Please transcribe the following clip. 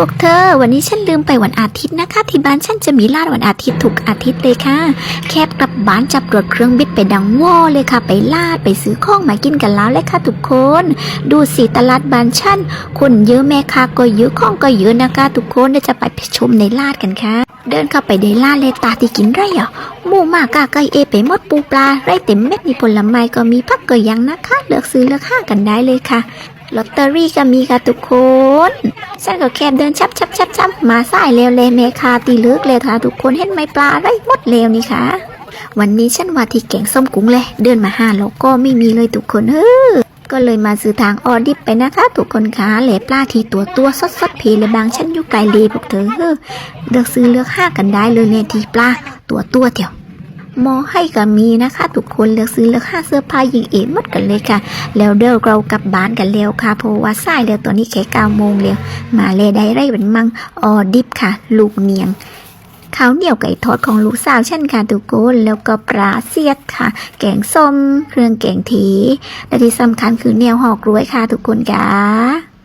พวกเธอ วันนี้ฉันลืมไปวันอาทิตย์นะคะ ที่บ้านฉันจะมีลาดวันอาทิตย์ทุกอาทิตย์เลยค่ะ แคบกลับบ้านจับรถเครื่องบินไปดังวอเลยค่ะ ไปลาดไปซื้อของมากินกันแล้วเลยค่ะทุกคน ดูสิตลาดบ้านฉันคนเยอะแม่ค้าก็เยอะของก็เยอะนะคะ ทุกคนเดี๋ยวจะไปชมในลาดกันค่ะ เดินเข้าไปในลาดเลยตาที่กินไรอะหมูมากาไก่เอไปมดปูปลาไรเต็มเม็ดมีผลไม้ก็มีผักก็ยังนะคะ เลือกซื้อเลือกห้ากันได้เลยค่ะ ลอตเตอรี่ก็มีค่ะทุกคน ฉันก็แค่เดินชับชับชับชับมาสายเร็วเลยเมคาตีเลือกเลยค่ะทุกคนเห็นไหมปลาไรหมดเร็วนี่ค่ะ วันนี้ฉันว่าที่แกงส้มกุ้งเลย เดินมาห้าโลก็ไม่มีเลยทุกคนเฮ้อก็เลยมาซื้อทางออดิบไปนะคะทุกคนค่ะเหลปลาทีตัวตัวสดสดเพเลยบางฉันอยู่ไกลเลยพวกเธอเฮ้อเลือกซื้อเลือกห้ากันได้เลยเนี่ยทีปลาตัวตัวเดียวมอให้ก็มีนะคะทุก คนเลือกซื้อเลือกห้าเสื้อผ้ายิงเอ๋หมดกันเลยค่ะ แล้วเดี๋ยวเรากลับบ้านกันแล้วค่ะเพราะว่าสายแล้วตอนนี้แค่เก้าโมงแล้วมาเลยได้ไรเป็นมังออดิบค่ะ ลูกเนียงข้าวเหนียวไก่ทอดของลูกสาวเช่นค่ะทุกคนแล้วก็ปลาเสียดค่ะ แกงส้ม เครื่องแกงทีและที่สำคัญคือแนวหอกรวยค่ะทุกคนค่ะ